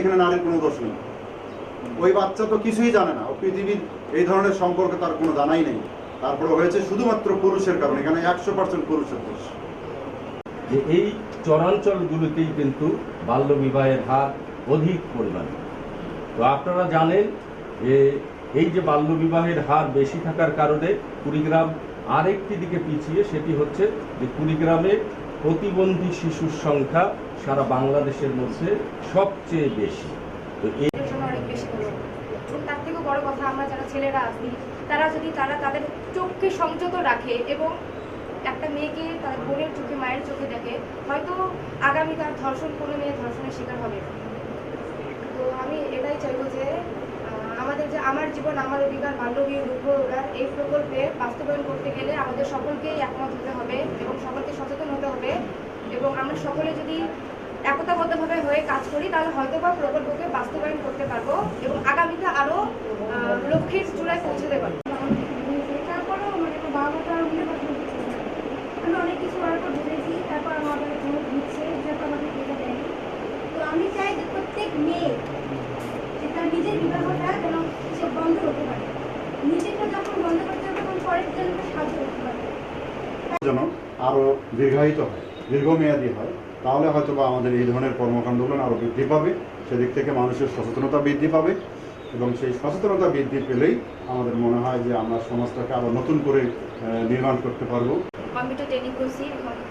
এখানে নারীর কোনো দোষ নেই। ওই বাচ্চা তো কিছুই জানে না। ও পৃথিবীর এই ধরনের সম্পর্কে তার কোনো জানাই নেই। তারপরে হয়েছে শুধুমাত্র পুরুষের কারণে, এখানে একশো পার্সেন্ট পুরুষের দোষ। যে এই চরাঞ্চলগুলোতেই কিন্তু বাল্যবিবাহের হার অধিক পরিমাণে। তো আপনারা জানেন যে এই যে বাল্যবিবাহের হার বেশি থাকার কারণে কুড়িগ্রাম আরেকটি দিকে পিছিয়ে, সেটি হচ্ছে যে কুড়িগ্রামে প্রতিবন্ধী শিশুর সংখ্যা সারা বাংলাদেশের মধ্যে সবচেয়ে বেশি। তো এই তার থেকেও বড় কথা, আমরা যারা ছেলেরা আছি, তারা যদি, তারা তাদের চোখকে সংযত রাখে এবং একটা মেয়েকে তার বোনের চোখে, মায়ের চোখে দেখে, হয়তো আগামী তার ধর্ষণ, কোনো মেয়ে ধর্ষণের শিকার হবে। তো আমি এটাই চাইব যে আমাদের যে আমার জীবন, আমার অধিকার বিয়ে রুদ্ধ এই প্রকল্পে বাস্তবায়ন করতে গেলে আমাদের সকলকেই একমত হতে হবে এবং সকলকে সচেতন হতে হবে। এবং আমরা সকলে যদি একতাবদ্ধভাবে হয়ে কাজ করি, তাহলে হয়তো বা প্রকল্পকে বাস্তবায়ন করতে পারব এবং আগামীতে আরও লক্ষ্যের চূড়ায় মানে আমার বাবা অনেক কিছু তারপর আমাদের কোনো দিচ্ছে যেহেতু তো আমি চাই যে প্রত্যেক মেয়ে নিজের বিবাহটা যেন সে বন্ধ করতে পারে নিজেকে যখন বন্ধ করতে হবে, তখন পরের জনকে সাহায্য করতে পারবে যেন আরও দীর্ঘায়িত হয়, দীর্ঘমেয়াদী হয়, তাহলে হয়তো বা আমাদের এই ধরনের কর্মকাণ্ডগুলো আরও বৃদ্ধি পাবে, সেদিক থেকে মানুষের সচেতনতা বৃদ্ধি পাবে এবং সেই সচেতনতা বৃদ্ধি পেলেই আমাদের মনে হয় যে আমরা সমাজটাকে আরও নতুন করে নির্মাণ করতে পারব। কম্পিউটার ট্রেনিং করছি।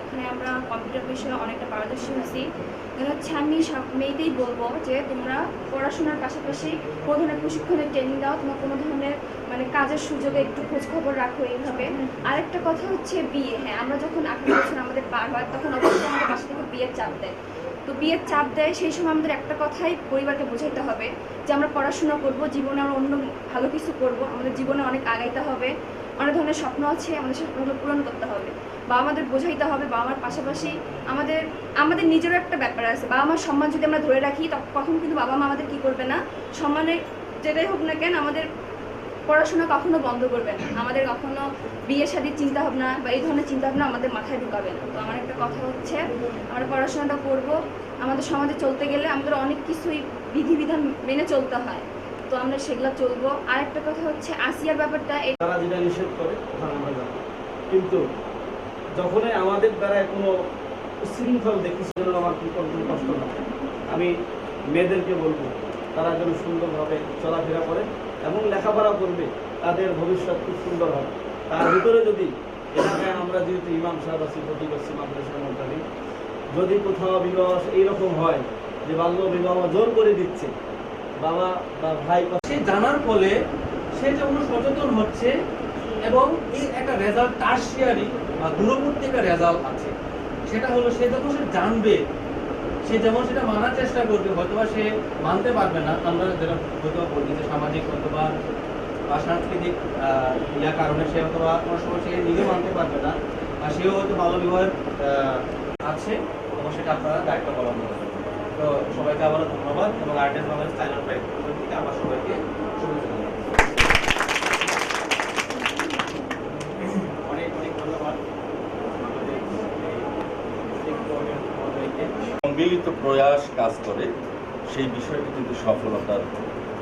এখানে আমরা কম্পিউটার বিষয়ে অনেকটা পারদর্শী হয়েছি। হচ্ছে আমি সব মেয়েদেরই বলব যে তোমরা পড়াশোনার পাশাপাশি কোনো ধরনের প্রশিক্ষণের ট্রেনিং দাও, তোমরা কোনো ধরনের মানে কাজের সুযোগে একটু খোঁজ খবর রাখো এইভাবে। আরেকটা কথা হচ্ছে বিয়ে। হ্যাঁ আমরা যখন আঠারো বছর আমাদের পার হয়, তখন অবশ্যই আমাদের বাসা থেকে বিয়ের চাপ দেয়। তো বিয়ের চাপ দেয়, সেই সময় আমাদের একটা কথাই পরিবারকে বোঝাইতে হবে যে আমরা পড়াশোনা করব, জীবনে আমরা অন্য ভালো কিছু করব, আমাদের জীবনে অনেক আগাইতে হবে। অনেক ধরনের স্বপ্ন আছে, আমাদের স্বপ্নগুলো পূরণ করতে হবে। বা আমাদের বোঝাইতে হবে, বা আমার পাশাপাশি আমাদের আমাদের নিজেরও একটা ব্যাপার আছে। বা আমার সম্মান যদি আমরা ধরে রাখি তখন কিন্তু বাবা মা আমাদের কী করবে না? সম্মানের যেটাই হোক না কেন, আমাদের পড়াশোনা কখনো বন্ধ করবে না। আমাদের কখনো বিয়ে শাদির চিন্তা ভাবনা বা এই ধরনের চিন্তা ভাবনা আমাদের মাথায় ঢুকাবে না। তো আমার একটা কথা হচ্ছে, আমরা পড়াশোনাটা করব। আমাদের সমাজে চলতে গেলে আমাদের অনেক কিছুই বিধিবিধান মেনে চলতে হয়। তো আমরা সেগুলো চলবো। আর একটা কথা হচ্ছে, আসিয়ার ব্যাপারটা তারা যেটা নিষেধ করে কিন্তু যখনই আমাদের দ্বারা কোনো উচ্ছৃঙ্খল দেখি সেজন্য আমার কোনো কষ্ট না আমি মেয়েদেরকে বলব, তারা যেন সুন্দরভাবে চলাফেরা করে এবং লেখাপড়া করবে, তাদের ভবিষ্যৎ খুব সুন্দর হবে। তার ভিতরে যদি এলাকায় আমরা যেহেতু ইমাম সাহেব আছি করছি মাদ্রাসার মধ্যে যদি কোথাও বিবাহ এইরকম হয় যে বাল্য বিবাহ জোর করে দিচ্ছে বাবা বা ভাই সে জানার ফলে সে যেমন সচেতন হচ্ছে এবং এর একটা রেজাল্ট টার্সিয়ারি বা দূরবর্তী একটা রেজাল্ট আছে সেটা হলো সে যখন সে জানবে সে যেমন সেটা মানার চেষ্টা করবে হয়তোবা সে মানতে পারবে না। আমরা যেটা হয়তো বলি যে সামাজিক অথবা বা সাংস্কৃতিক ইয়ার কারণে সে হয়তো বা কোনো সময় সে নিজে মানতে পারবে না বা সেও হয়তো বিবাহের আহ, আছে। এবং সেটা আপনারা দায়িত্ব পালন করবেন। তো সবাইকে আবারও ধন্যবাদ এবং আর্টেস বাংলাদেশ চ্যানেল থেকে আবার সবাইকে শুভেচ্ছা। অনেক অনেক ধন্যবাদ। সম্মিলিত প্রয়াস কাজ করে, সেই বিষয়টি কিন্তু সফলতার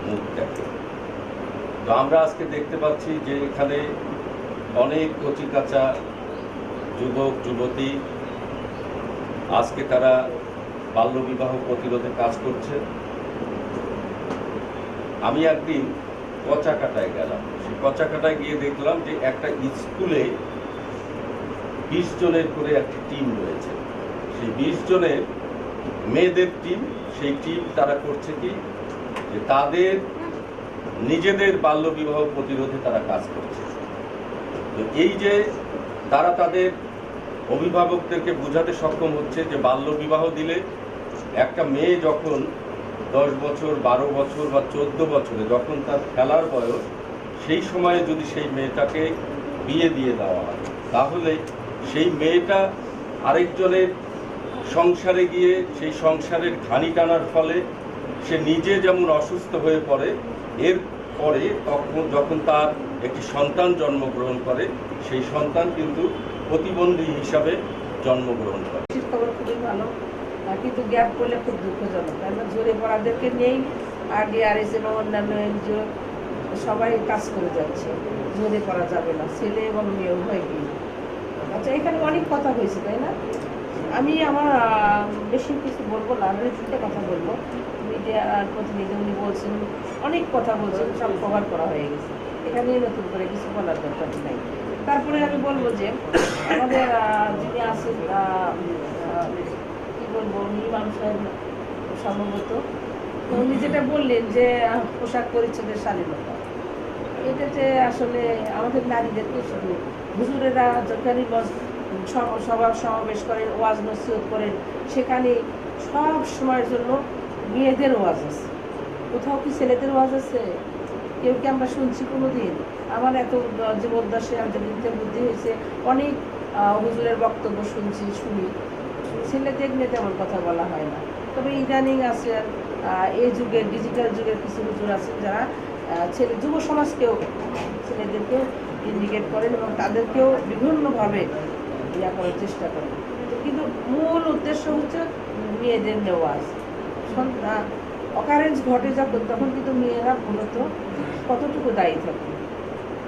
মুখ দেখে তো আমরা আজকে দেখতে পাচ্ছি যে এখানে অনেক কচিকাচা যুবক, যুবতী, আজকে তারা বাল্যবিবাহ প্রতিরোধে কাজ করছে। আমি একদিন কচাকাটায় গেলাম। সেই কচাকাটায় গিয়ে দেখলাম যে একটা স্কুলে বিশ জনের করে একটি টিম রয়েছে। সেই বিশ জনের মেয়েদের টিম, সেই টিম তারা করছে কি? যে তাদের নিজেদের বাল্যবিবাহ প্রতিরোধে তারা কাজ করছে। তো এই যে তারা তাদের অভিভাবকদেরকে বোঝাতে সক্ষম হচ্ছে যে বাল্যবিবাহ দিলে একটা মেয়ে যখন দশ বছর, বারো বছর বা চোদ্দ বছরে যখন তার খেলার বয়স, সেই সময়ে যদি সেই মেয়েটাকে বিয়ে দিয়ে দেওয়া হয়, তাহলে সেই মেয়েটা আরেকজনের সংসারে গিয়ে সেই সংসারের ঘানি টানার ফলে সে নিজে যেমন অসুস্থ হয়ে পড়ে, এর পরে তখন যখন তার একটি সন্তান জন্মগ্রহণ করে, সেই সন্তান কিন্তু প্রতিবন্ধী হিসাবে জন্মগ্রহণ করে। খুবই ভালো। কিন্তু গ্যাপ করলে খুব দুঃখজনক। কেন ঝরে পড়াদেরকে নেই, আর ডিআরএস এবং অন্যান্য এনজিও সবাই কাজ করে যাচ্ছে। ঝরে পড়া যাবে না, ছেলে এবং মেয়ে উভয়কেই আচ্ছা এখানে অনেক কথা হয়েছে, তাই না? আমি আমার বেশি কিছু বলব না, আমি দুটো কথা বলব। মিডিয়ার প্রতিনিধি, উনি বলছেন, অনেক কথা বলছেন, সব কভার করা হয়ে গেছে। এখানে নতুন করে কিছু বলার দরকার নাই। তারপরে আমি বলব যে, আমাদের যিনি আছেন বলব মানুষের সম্ভবত। উনি যেটা বললেন যে পোশাক পরিচ্ছদের স্বাধীনতা এটাতে আসলে আমাদের নারীদেরকে শুধু হুজুরেরা যখনই সভা সমাবেশ করেন, ওয়াজ নসিহত করেন সেখানে সব সময়ের জন্য মেয়েদের ওয়াজ আছে। কোথাও কি ছেলেদের ওয়াজ আছে? কেউ কি আমরা শুনছি কোনো দিন আমার এত জীবদ্দশে আন্তর্জাতিক বুদ্ধি হয়েছে। অনেক হুজুরের বক্তব্য শুনছি, শুনি। ছেলেদের নিয়ে তেমন কথা বলা হয় না। তবে ইদানিং আছে এই যুগের ডিজিটাল যুগের কিছু হুজুর আছেন যারা ছেলে, যুব সমাজকেও, ছেলেদেরকেও ইন্ডিকেট করেন এবং তাদেরকেও বিভিন্নভাবে ইয়া করার চেষ্টা করেন। কিন্তু মূল উদ্দেশ্য হচ্ছে মেয়েদের নেওয়াজ। অকারেন্স ঘটে যখন, তখন কিন্তু মেয়েরা মূলত কতটুকু দায়ী থাকে?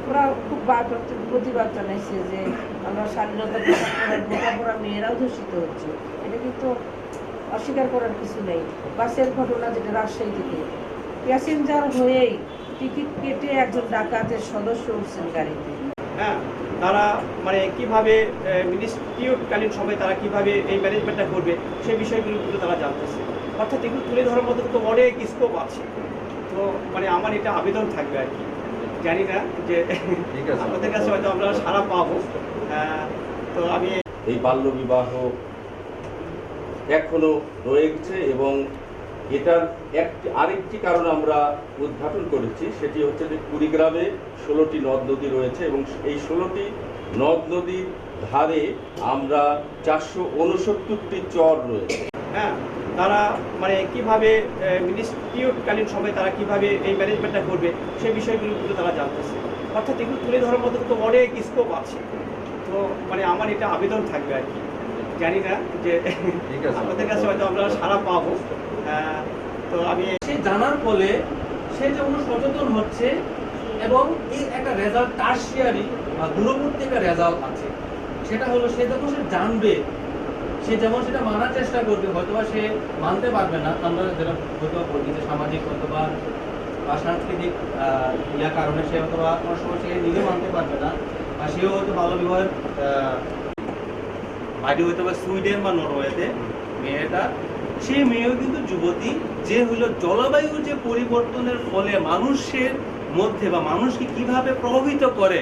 ওরা খুব করতে প্রতিবাদ জানাইছে যে আমরা স্বাধীনতা বোকা পরা মেয়েরাও দূষিত হচ্ছে। এটা কিন্তু অস্বীকার করার কিছু নেই। বাসের ঘটনা যেটা রাজশাহী থেকে। প্যাসেঞ্জার হয়েই টিকিট কেটে একজন ডাকাতের সদস্য উঠছেন গাড়িতে। হ্যাঁ তারা মানে কীভাবে মিনিস্ট্রিয়কালীন সভায় তারা কীভাবে এই ম্যানেজমেন্টটা করবে সেই বিষয়গুলো কিন্তু তারা জানতেছে। অর্থাৎ এগুলো তুলে ধরার মতো তো অনেক স্কোপ আছে। তো মানে আমার এটা আবেদন থাকবে আর কি। জানি না যে আপনাদের কাছে হয়তো আমরা সারা পাবো। তো আমি এই বাল্য বিবাহ এখনও রয়েছে এবং এটার একটি আরেকটি কারণ আমরা উদ্ঘাটন করেছি সেটি হচ্ছে যে কুড়িগ্রামে ষোলোটি নদ নদী রয়েছে এবং এই ষোলোটি নদ নদীর ধারে আমরা চারশো উনসত্তরটি চর রয়েছে। হ্যাঁ তারা মানে কীভাবে মিনিস্ট্রিয়কালীন সভায় তারা কীভাবে এই ম্যানেজমেন্টটা করবে সেই বিষয়গুলো কিন্তু তারা জানতেছে। অর্থাৎ এগুলো তুলে ধরার মতো তো অনেক স্কোপ আছে। তো মানে আমার এটা আবেদন থাকবে আর কি। জানি না যে আছে। কাছে হয়তো আমরা সারা পাবো। আহ, তো আমি সে জানার ফলে সে যেমন সচেতন হচ্ছে এবং এর একটা রেজাল্ট টার্সিয়ারি বা দূরবর্তী একটা রেজাল্ট আছে। সেটা হলো সে যখন সে জানবে সে যেমন সেটা মানার চেষ্টা করবে, হয়তোবা সে মানতে পারবে না। আমরা যেটা হয়তো বলি যে সামাজিক অথবা বা সাংস্কৃতিক ইয়া কারণে সে অথবা কোনো সময় সে নিজে মানতে পারবে না। বা সেও হয়তো বাল্য বিবাহের বাড়ি হয়তো বা সুইডেন বা নরওয়েতে। মেয়েটা সেই মেয়েও কিন্তু যুবতী, যে হলো জলবায়ুর যে পরিবর্তনের ফলে মানুষের মধ্যে বা মানুষকে কীভাবে প্রভাবিত করে,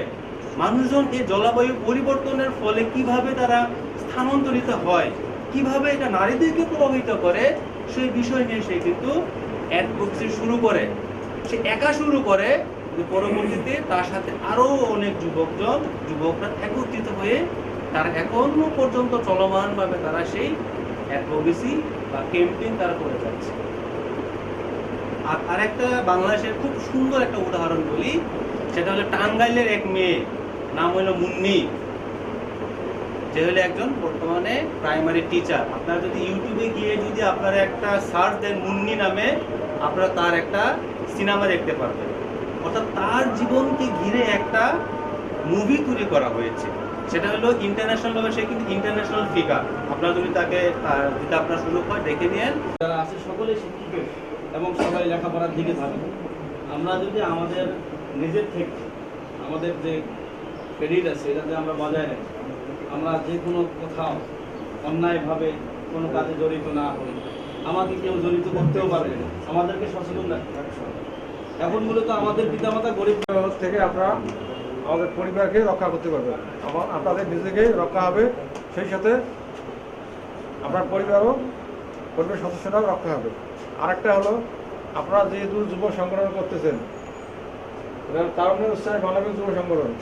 মানুষজন এই জলবায়ু পরিবর্তনের ফলে কীভাবে তারা স্থানান্তরিত হয়। কীভাবে এটা নারীদেরকে প্রভাবিত করে, সেই বিষয় নিয়ে সে কিন্তু শুরু করে। সে একা শুরু করে পরবর্তীতে তার সাথে আরও অনেক যুবকজন, যুবকরা একত্রিত হয়ে তারা এখনও পর্যন্ত চলমানভাবে তারা সেই অ্যাডভোকেসি বা ক্যাম্পেইন তারা করে যাচ্ছে। আর আরেকটা বাংলাদেশের খুব সুন্দর একটা উদাহরণ বলি, সেটা হলো টাঙ্গাইলের এক মেয়ে, নাম হলো মুন্নি। যে হলো একজন বর্তমানে প্রাইমারি টিচার আপনারা যদি ইউটিউবে গিয়ে যদি আপনারা একটা সার্চ দেন মুন্নি নামে, আপনারা তার একটা সিনেমা দেখতে পারবেন। অর্থাৎ তার জীবনকে ঘিরে একটা মুভি তৈরি করা হয়েছে। সেটা হলো ইন্টারন্যাশনাল ভাবে সে কিন্তু ইন্টারন্যাশনাল ফিগার আপনারা যদি তাকে যদি আপনার সুযোগ হয় দেখে নিন যারা আছে সকলে শিক্ষিত এবং সবাই লেখাপড়ার দিকে থাকে আমরা যদি আমাদের নিজের থেকে, আমাদের যে ক্রেডিট আছে, এটাতে আমরা বজায় রাখি। আমরা যে কোনো কোথাও অন্যায়ভাবে কোনো কাজে জড়িত না হই। আমাকে কেউ জড়িত করতেও পারবে না। আমাদেরকে সচেতন রাখতে এখন মূলত আমাদের পিতামাতা গরিব থেকে আপনারা আমাদের পরিবারকে রক্ষা করতে পারবেন আমার আপনাদের নিজেকে রক্ষা হবে। সেই সাথে আপনার পরিবারও পরিবার সদস্যরাও রক্ষা হবে। আরেকটা হলো, আপনারা যেহেতু যুব সংগঠন করতেছেন এটা তারুণ্যের উৎসাহে মানবিক যুব সংগঠন।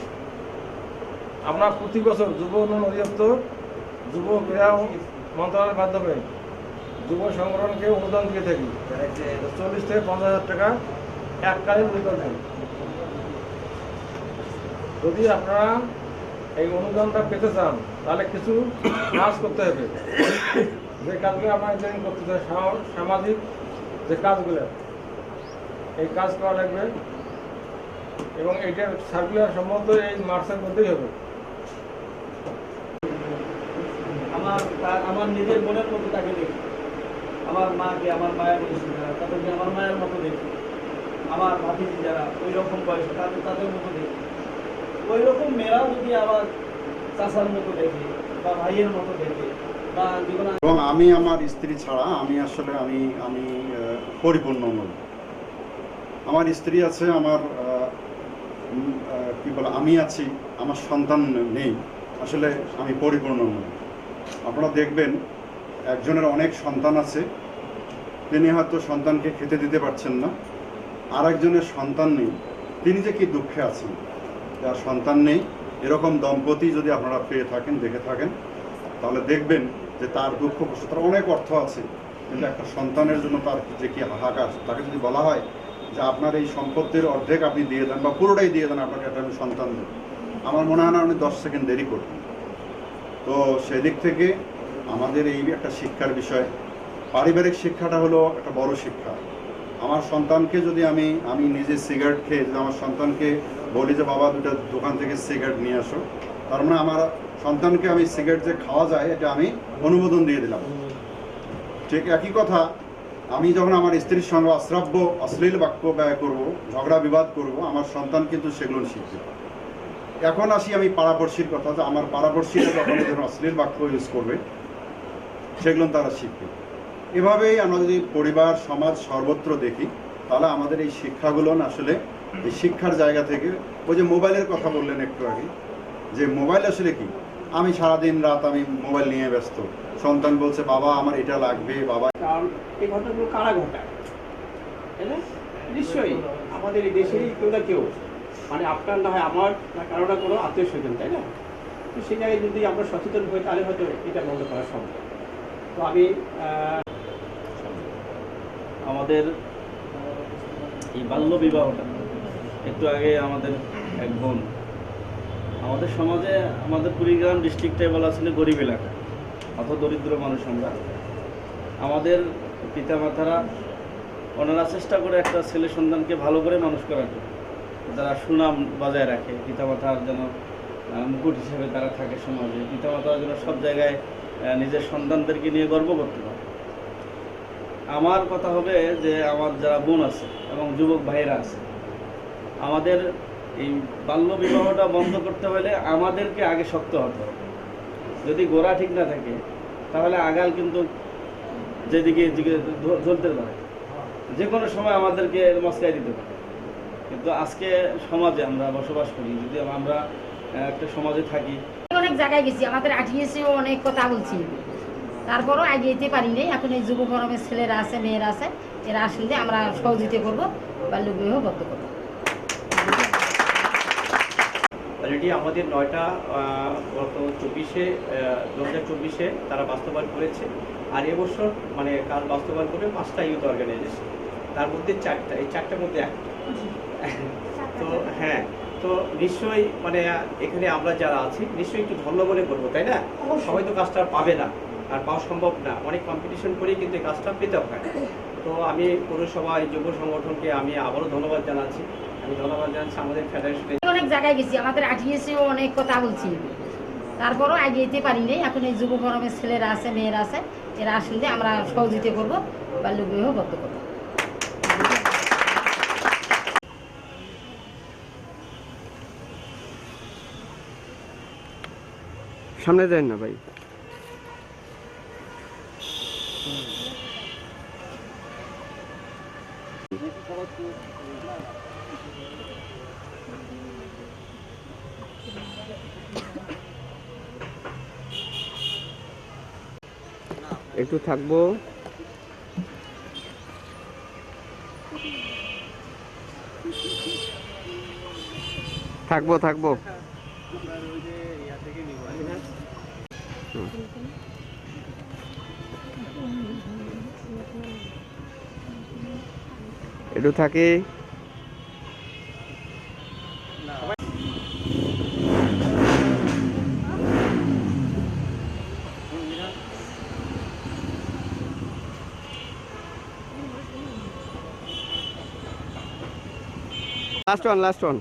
আমরা প্রতি বছর যুব উন্নয়ন অধিদপ্তর, যুব ক্রীড়া মন্ত্রণালয়ের মাধ্যমে যুব সংগঠনকে অনুদান দিয়ে থাকি। চল্লিশ থেকে পঞ্চাশ হাজার টাকা এককালীন অনুদান দেয় যদি আপনারা এই অনুদানটা পেতে চান, তাহলে কিছু কাজ করতে হবে। যে কাজগুলো আমরা ইদানিং করতে চাই সামাজিক যে কাজগুলো, এই কাজ করা লাগবে। এবং এইটার সার্কুলার সম্ভবত এই মার্চের মধ্যেই হবে। আমার আমার নিজের বোনের মতো তাকে দেখি। আমার মাকে, আমার মায়ের বয়সী যারা তাদেরকে আমার মায়ের মতো দেখি। আমার ভাতিজি যারা ওই রকম বয়স, তাদের তাদের মতো দেখি। ওই রকম মেয়েরাও যদি আবার চাচার মতো দেখে, বা ভাইয়ের মতো দেখে এবং আমি আমার স্ত্রী ছাড়া, আমি আসলে, আমি আমি পরিপূর্ণ নই। আমার স্ত্রী আছে, আমার কি বলে, আমি আছি, আমার সন্তান নেই। আসলে আমি পরিপূর্ণ নই। আপনারা দেখবেন একজনের অনেক সন্তান আছে। তিনি হয়তো সন্তানকে খেতে দিতে পারছেন না। আর একজনের সন্তান নেই। তিনি যে কি দুঃখে আছেন? যার সন্তান নেই, এরকম দম্পতি যদি আপনারা পেয়ে থাকেন, দেখে থাকেন, তাহলে দেখবেন যে তার দুঃখ কষ্ট, তার অনেক অর্থ আছে। কিন্তু একটা সন্তানের জন্য তার যে কি হাহাকার, তাকে যদি বলা হয় যে আপনার এই সম্পত্তির অর্ধেক আপনি দিয়ে দেন বা পুরোটাই দিয়ে দেন, আপনাকে একটা আমি সন্তান দেন আমার মনে হয় না আপনি দশ সেকেন্ড দেরি করবেন। তো সেদিক থেকে আমাদের এই একটা শিক্ষার বিষয়। পারিবারিক শিক্ষাটা হলো একটা বড় শিক্ষা। আমার সন্তানকে যদি আমি আমি নিজে সিগারেট খেয়ে যদি আমার সন্তানকে বলি যে, বাবা, দুটা দোকান থেকে সিগারেট নিয়ে আসো। তার মানে আমার সন্তানকে আমি সিগারেট যে খাওয়া যায়, এটা আমি অনুমোদন দিয়ে দিলাম। ঠিক একই কথা, আমি যখন আমার স্ত্রীর সঙ্গে অশ্রাব্য, অশ্লীল বাক্য ব্যয় করব, ঝগড়া বিবাদ করব, আমার সন্তান কিন্তু সেগুলো শিখবে। এখন আসি আমি পাড়াপড়শির কথা আমার পাড়াপড়শিরা যখন এদের অশ্লীল বাক্য ইউজ করবে, সেগুলো তারা শিখবে। এভাবেই আমরা যদি পরিবার, সমাজ সর্বত্র দেখি, তাহলে আমাদের এই শিক্ষাগুলো আসলে এই শিক্ষার জায়গা থেকে, ওই যে মোবাইলের কথা বললেন একটু আগে, যে মোবাইল আসলে কি? আমি সারাদিন রাত আমি মোবাইল নিয়ে ব্যস্ত। সন্তান বলছে, বাবা, আমার এটা লাগবে, বাবা নিশ্চয়ই। আমাদের এই দেশেরই কেউ না কেউ। মানে আপনার না হয়, আমার না কারও না কোনো আত্মীয় স্বজন, তাই না? তো সেই জায়গায় যদি আমরা সচেতন হই, তাহলে হয়তো এটা বন্ধ করা সম্ভব। তো আমি আমাদের এই বাল্য বিবাহটা, একটু আগে আমাদের এক বোন, আমাদের সমাজে আমাদের কুড়িগ্রাম ডিস্ট্রিক্টটাই বলা ছিল গরিব এলাকা অত দরিদ্র মানুষ আমরা। আমাদের পিতামাতারা ওনারা চেষ্টা করে একটা ছেলে সন্তানকে ভালো করে মানুষ করার জন্য। যারা সুনাম বজায় রাখে, পিতামাতার যেন মুকুট হিসেবে তারা থাকে সমাজে। পিতামাতারা যেন সব জায়গায় নিজের সন্তানদেরকে নিয়ে গর্ব করতে পারে আমার কথা হবে যে আমার যারা বোন আছে এবং যুবক ভাইয়েরা আছে, আমাদের এই বাল্য বিবাহটা বন্ধ করতে হলে আমাদেরকে আগে শক্ত হতে হবে। যদি গোড়া ঠিক না থাকে, তাহলে আগাল কিন্তু যেদিকে যেদিকে ধ- পারে। যে কোনো সময় আমাদেরকে মস্কাই দিতে পারে। কিন্তু আজকে সমাজে আমরা বসবাস করি যদি আমরা একটা সমাজে থাকি। অনেক জায়গায় গেছি আমাদের আঠিয়েছেও অনেক কথা বলছি। তারপরও আগে যেতে পারি নাই এখন এই যুব গরমের ছেলেরা আছে মেয়েরা আছে এরা আসলে আমরা সহযোগিতা করব বাল্য বিবাহ বদ্ধ করব। অলরেডি আমাদের নয়টা গত চব্বিশে দু হাজার চব্বিশে তারা বাস্তবায়ন করেছে। আর এবছর মানে কাল বাস্তবায়ন করবে পাঁচটা ইউথ অর্গানাইজেশন তার মধ্যে চারটা এই চারটার মধ্যে একটা। তো হ্যাঁ তো নিশ্চয়ই মানে এখানে আমরা যারা আছি নিশ্চয়ই একটু ধন্য মনে করব তাই না? সবাই তো কাজটা পাবে না আর পাওয়া সম্ভব না। অনেক কম্পিটিশন করেই কিন্তু এই কাজটা পেতে হয়। তো আমি পৌরসভা যুব সংগঠনকে আমি আবারও ধন্যবাদ জানাচ্ছি। আমি ধন্যবাদ জানাচ্ছি আমাদের ফেডারেশনের অনেক জায়গায় গেছি আমাদের আঠিয়েছেও অনেক কথা বলছি। তারপরও আগে যেতে পারি নাই। এখন এই যুব গরমের ছেলেরা আছে মেয়েরা আছে এরা আসলে আমরা সহযোগিতা করব বাল্য বিবাহ বদ্ধ করব। সামনে দেন না ভাই। একটু থাকব। থাকব থাকব। একটু থাকে। লাস্ট ওয়ান লাস্ট ওয়ান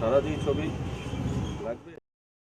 দাদাজি ছবি।